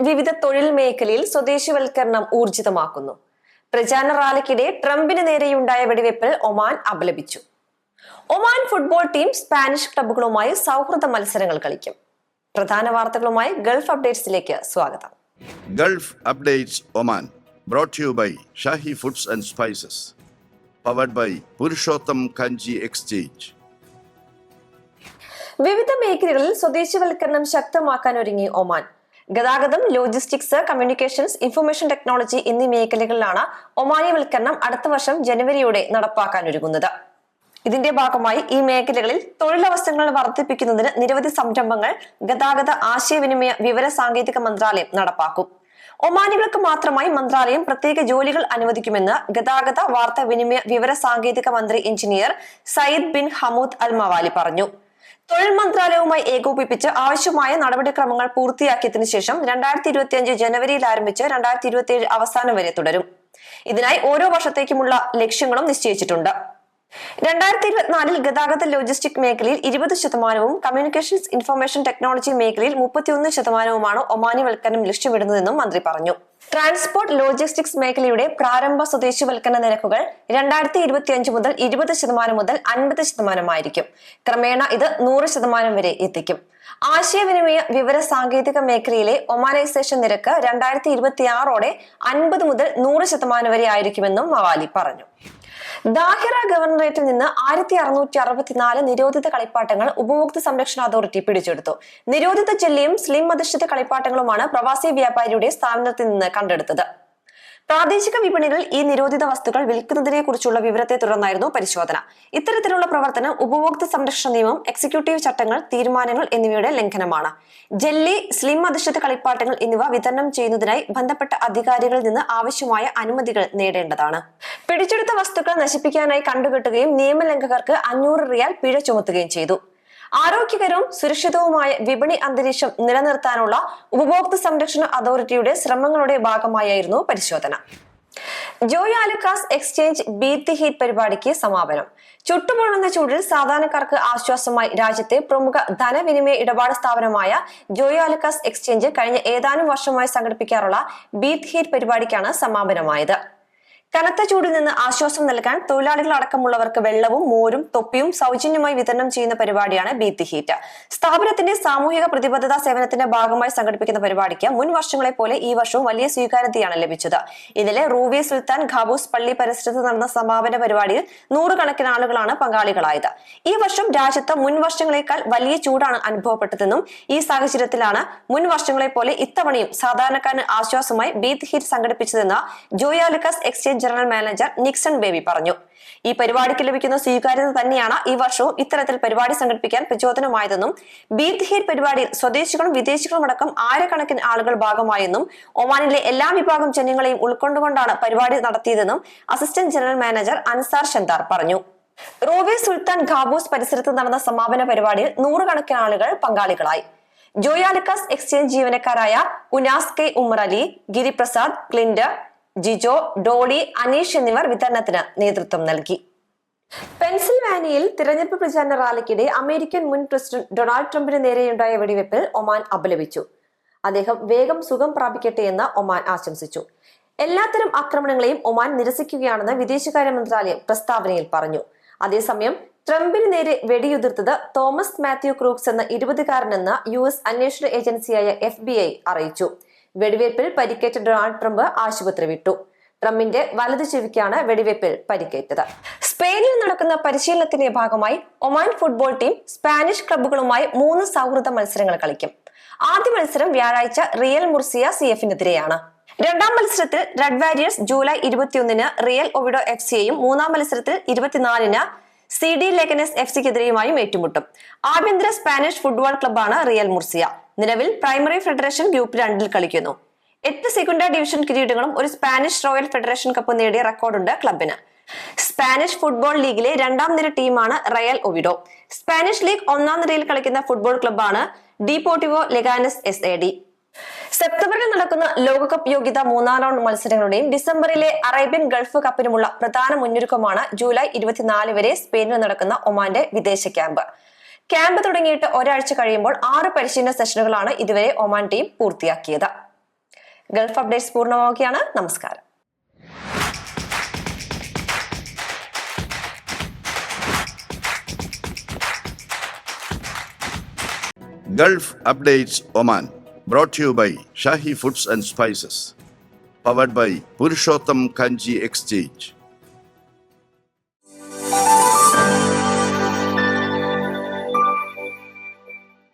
വിവിധ തൊഴിൽ മേഖലയിൽ സ്വദേശിവൽക്കരണം ഊർജിതമാക്കുന്നു. പ്രചാരണ റാലിക്കിടെ ട്രംപിന് നേരെയുണ്ടായ വെടിവെപ്പിൽ ഒമാൻ അപലപിച്ചു. ഒമാൻ ഫുട്ബോൾ ടീം സ്പാനിഷ് ക്ലബുകളുമായി സൗഹൃദ മത്സരങ്ങൾ കളിക്കും. പ്രധാന വാർത്തകളുമായി ഗൾഫ് അപ്ഡേറ്റ്സിലേക്ക് സ്വാഗതം. Gulf updates Oman brought you by Shahi foods and spices powered by Purushottam Kanji exchange വിവിധ മേഖലകളിൽ സ്വദേശിവൽക്കരണം ശക്തമാക്കാൻ ഒരുങ്ങി ഒമാൻ. ഗതാഗതം ലോജിസ്റ്റിക്സ് കമ്മ്യൂണിക്കേഷൻസ് ഇൻഫർമേഷൻ ടെക്നോളജി എന്നീ മേഖലകളിലാണ് ഒമാനിവൽക്കരണം അടുത്ത വർഷം ജനുവരിയോടെ നടപ്പാക്കാൻ ഒരുങ്ങുന്നത് ഇതിന്റെ ഭാഗമായി ഈ മേഖലകളിൽ തൊഴിലവസരങ്ങൾ വർദ്ധിപ്പിക്കുന്നതിന് നിരവധി സംരംഭങ്ങൾ ഗതാഗത ആശയവിനിമയ വിവര സാങ്കേതിക മന്ത്രാലയം നടപ്പാക്കും. ഒമാനികൾക്ക് മാത്രമായി മന്ത്രാലയം പ്രത്യേക ജോലികൾ അനുവദിക്കുമെന്ന് ഗതാഗത വാർത്താവിനിമയ വിവര സാങ്കേതിക മന്ത്രി engineer Sayyid bin Hamood al Mawali പറഞ്ഞു. തൊഴിൽ മന്ത്രാലയവുമായി ഏകോപിപ്പിച്ച് ആവശ്യമായ നടപടിക്രമങ്ങൾ പൂർത്തിയാക്കിയതിനു ശേഷം രണ്ടായിരത്തി ഇരുപത്തി അഞ്ച് ജനുവരിയിൽ ആരംഭിച്ച് രണ്ടായിരത്തി ഇരുപത്തി ഏഴ് അവസാനം വരെ തുടരും. ഇതിനായി ഓരോ വർഷത്തേക്കുമുള്ള ലക്ഷ്യങ്ങളും നിശ്ചയിച്ചിട്ടുണ്ട്. രണ്ടായിരത്തി ഇരുപത്തിനാലിൽ ഗതാഗത ലോജിസ്റ്റിക് മേഖലയിൽ ഇരുപത് ശതമാനവും കമ്മ്യൂണിക്കേഷൻസ് ഇൻഫർമേഷൻ ടെക്നോളജി മേഖലയിൽ മുപ്പത്തിയൊന്ന് ശതമാനവുമാണ് ഒമാനിവൽക്കരണം ലക്ഷ്യമിടുന്നതെന്നും മന്ത്രി പറഞ്ഞു. ട്രാൻസ്പോർട്ട് ലോജിസ്റ്റിക്സ് മേഖലയുടെ പ്രാരംഭ സ്വദേശിവൽക്കരണ നിരക്കുകൾ രണ്ടായിരത്തി ഇരുപത്തി അഞ്ച് മുതൽ ഇരുപത് ശതമാനം മുതൽ അൻപത് ശതമാനമായിരിക്കും. ക്രമേണ ഇത് നൂറ് ശതമാനം വരെ എത്തിക്കും. ആശയവിനിമയ വിവര സാങ്കേതിക മേഖലയിലെ ഒമാനൈസേഷൻ നിരക്ക് രണ്ടായിരത്തി ഇരുപത്തി ആറോടെ അൻപത് മുതൽ നൂറ് ശതമാനം വരെ ആയിരിക്കുമെന്നും മവാലി പറഞ്ഞു. ദാഹിറ ഗവർണറേറ്റിൽ നിന്ന് ആയിരത്തി അറുന്നൂറ്റി അറുപത്തിനാല് നിരോധിത കളിപ്പാട്ടങ്ങൾ ഉപഭോക്തൃ സംരക്ഷണ അതോറിറ്റി പിടിച്ചെടുത്തു. നിരോധിത ജെല്ലിയും സ്ലിം അധിഷ്ഠിത കളിപ്പാട്ടങ്ങളുമാണ് പ്രവാസി വ്യാപാരിയുടെ സ്ഥാപനത്തിൽ നിന്ന് കണ്ടെടുത്തത്. പ്രാദേശിക വിപണികളിൽ ഈ നിരോധിത വസ്തുക്കൾ വിൽക്കുന്നതിനെ കുറിച്ചുള്ള വിവരത്തെ തുടർന്നായിരുന്നു പരിശോധന. ഇത്തരത്തിലുള്ള പ്രവർത്തനം ഉപഭോക്തൃ സംരക്ഷണ നിയമം എക്സിക്യൂട്ടീവ് ചട്ടങ്ങൾ തീരുമാനങ്ങൾ എന്നിവയുടെ ലംഘനമാണ്. ജെല്ലി സ്ലിം അധിഷ്ഠിത കളിപ്പാട്ടങ്ങൾ എന്നിവ വിതരണം ചെയ്യുന്നതിനായി ബന്ധപ്പെട്ട അധികാരികളിൽ നിന്ന് ആവശ്യമായ അനുമതികൾ നേടേണ്ടതാണ്. പിടിച്ചെടുത്ത വസ്തുക്കൾ നശിപ്പിക്കാനായി കണ്ടുകെട്ടുകയും നിയമലംഘകർക്ക് അഞ്ഞൂറ് റിയാൽ പിഴ ചുമത്തുകയും ചെയ്തു. ആരോഗ്യകരവും സുരക്ഷിതവുമായ വിപണി അന്തരീക്ഷം നിലനിർത്താനുള്ള ഉപഭോക്തൃ സംരക്ഷണ അതോറിറ്റിയുടെ ശ്രമങ്ങളുടെ ഭാഗമായായിരുന്നു പരിശോധന. Joy Alukkas exchange beat heat പരിപാടിക്ക് സമാപനം. ചുട്ടുപൊള്ളുന്ന ചൂടിൽ സാധാരണക്കാർക്ക് ആശ്വാസമായി രാജ്യത്തെ പ്രമുഖ ധനവിനിമയ ഇടപാട് സ്ഥാപനമായ ജോയ് ആലുക്കാസ് എക്സ്ചേഞ്ച് കഴിഞ്ഞ ഏതാനും വർഷമായി സംഘടിപ്പിക്കാറുള്ള ബീറ്റ് ഹീറ്റ് പരിപാടിക്കാണ് സമാപനമായത്. കനത്ത ചൂടിൽ നിന്ന് ആശ്വാസം നൽകാൻ തൊഴിലാളികൾ അടക്കമുള്ളവർക്ക് വെള്ളവും മോരും തൊപ്പിയും സൗജന്യമായി വിതരണം ചെയ്യുന്ന പരിപാടിയാണ് ബീത്തി ഹീറ്റ്. സ്ഥാപനത്തിന്റെ സാമൂഹിക പ്രതിബദ്ധതാ സേവനത്തിന്റെ ഭാഗമായി സംഘടിപ്പിക്കുന്ന പരിപാടിക്ക് മുൻ വർഷങ്ങളെ പോലെ ഈ വർഷവും വലിയ സ്വീകാര്യതയാണ് ലഭിച്ചത്. ഇന്നലെ റൂവി സുൽത്താൻ ഖാബൂസ് പള്ളി പരിസരത്ത് നടന്ന സമാപന പരിപാടിയിൽ നൂറുകണക്കിന് ആളുകളാണ് പങ്കാളികളായത്. ഈ വർഷം രാജ്യത്ത് മുൻ വർഷങ്ങളെക്കാൾ വലിയ ചൂടാണ് അനുഭവപ്പെട്ടതെന്നും ഈ സാഹചര്യത്തിലാണ് മുൻ വർഷങ്ങളെ പോലെ ഇത്തവണയും സാധാരണക്കാരന് ആശ്വാസമായി beat heat സംഘടിപ്പിച്ചതെന്ന് Joyalukkas exchange general manager Nixon Baby പറഞ്ഞു. ഈ പരിപാടിക്ക് ലഭിക്കുന്ന സ്വീകാര്യത തന്നെയാണ് ഈ വർഷവും ഇത്തരത്തിൽ പരിപാടി സംഘടിപ്പിക്കാൻ പ്രചോദനമായതെന്നും ബീത് ഹീറ്റ് പരിപാടിയിൽ സ്വദേശികളും വിദേശികളും അടക്കം ആയിരക്കണക്കിന് ആളുകൾ ഭാഗമായെന്നും ഒമാനിലെ എല്ലാ വിഭാഗം ജനങ്ങളെയും ഉൾക്കൊണ്ടുകൊണ്ടാണ് പരിപാടി നടത്തിയതെന്നും assistant general manager Ansar Shanthar പറഞ്ഞു. റോവെ സുൽത്താൻ ഖാബൂസ് പരിസരത്ത് നടന്ന സമാപന പരിപാടിയിൽ നൂറുകണക്കിന് ആളുകൾ പങ്കാളികളായി. ജോയാലിക്കാസ് എക്സ്ചേഞ്ച് ജീവനക്കാരായ ഉനാസ് കെ ഉമർ അലി ഗിരിപ്രസാദ് ക്ലിൻഡ് ജിജോ ഡോളി അനീഷ് എന്നിവർ വിതരണത്തിന് നേതൃത്വം നൽകി. പെൻസിൽവാനിയയിൽ തിരഞ്ഞെടുപ്പ് പ്രചാരണ റാലിക്കിടെ അമേരിക്കൻ മുൻ പ്രസിഡന്റ് ഡൊണാൾഡ് ട്രംപിന് നേരെയുണ്ടായ വെടിവെപ്പിൽ ഒമാൻ അപലപിച്ചു. അദ്ദേഹം വേഗം സുഖം പ്രാപിക്കട്ടെ എന്ന് ഒമാൻ ആശംസിച്ചു. എല്ലാത്തരം ആക്രമണങ്ങളെയും ഒമാൻ നിരസിക്കുകയാണെന്ന് വിദേശകാര്യ മന്ത്രാലയം പ്രസ്താവനയിൽ പറഞ്ഞു. അതേസമയം ട്രംപിന് നേരെ വെടിയുതിർത്തത് തോമസ് മാത്യു ക്രൂക്സ് എന്ന ഇരുപതുകാരനെന്ന് യു എസ് അന്വേഷണ ഏജൻസിയായ എഫ് അറിയിച്ചു. വെടിവയ്പിൽ പരിക്കേറ്റ ഡൊണാൾഡ് ട്രംപ് ആശുപത്രി വിട്ടു ട്രംപിന്റെ വലതു ചെവിക്കാണ് വെടിവയ്പിൽ പരിക്കേറ്റത്. സ്പെയിനിൽ നടക്കുന്ന പരിശീലനത്തിന്റെ ഭാഗമായി ഒമാൻ ഫുട്ബോൾ ടീം സ്പാനിഷ് ക്ലബ്ബുകളുമായി മൂന്ന് സൗഹൃദ മത്സരങ്ങൾ കളിക്കും. ആദ്യ മത്സരം വ്യാഴാഴ്ച റിയൽ മുർസിയ സി എഫിനെതിരെയാണ്. രണ്ടാം മത്സരത്തിൽ റെഡ് വാരിയേഴ്സ് ജൂലൈ ഇരുപത്തിയൊന്നിന് റിയൽ ഒവിഡോ എഫ് സിയെയും മൂന്നാം മത്സരത്തിൽ ഇരുപത്തിനാലിന് സി ഡി ലെഗനസ് എഫ് സിക്കെതിരെയുമായും ഏറ്റുമുട്ടും. ആഭ്യന്തര സ്പാനിഷ് ഫുട്ബോൾ ക്ലബ്ബാണ് റിയൽ മുർസിയ. നിലവിൽ പ്രൈമറി ഫെഡറേഷൻ ഗ്രൂപ്പ് രണ്ടിൽ കളിക്കുന്നു. എട്ട് സെക്കൻഡറി ഡിവിഷൻ കിരീടങ്ങളും ഒരു സ്പാനിഷ് റോയൽ ഫെഡറേഷൻ കപ്പ് നേടിയ റെക്കോർഡുണ്ട് ക്ലബിന്. സ്പാനിഷ് ഫുട്ബോൾ ലീഗിലെ രണ്ടാം നിര ടീമാണ് റയൽ ഒവിഡോ. സ്പാനിഷ് ലീഗ് ഒന്നാം നിരയിൽ കളിക്കുന്ന football ക്ലബ്ബാണ് Deportivo Leganes S A D. സെപ്റ്റംബറിൽ നടക്കുന്ന ലോകകപ്പ് യോഗ്യത മൂന്നാം റൗണ്ട് മത്സരങ്ങളുടെയും ഡിസംബറിലെ അറേബ്യൻ ഗൾഫ് കപ്പിനുമുള്ള പ്രധാന മുന്നൊരുക്കമാണ് ജൂലൈ ഇരുപത്തിനാല് വരെ സ്പെയിനിൽ നടക്കുന്ന ഒമാന്റെ വിദേശ ക്യാമ്പ്. ക്യാമ്പ് തുടങ്ങിയിട്ട് ഒരാഴ്ച കഴിയുമ്പോൾ ആറ് പരിശീലന സെഷനുകളാണ് ഇതുവരെ ഒമാൻ ടീം പൂർത്തിയാക്കിയത് ഗൾഫ് അപ്ഡേറ്റ്സ് പൂർണമാവുകയാണ് നമസ്കാരം Gulf Updates Oman. Brought to you by Shahi Foods and Spices. Powered by Purushottam Kanji Exchange.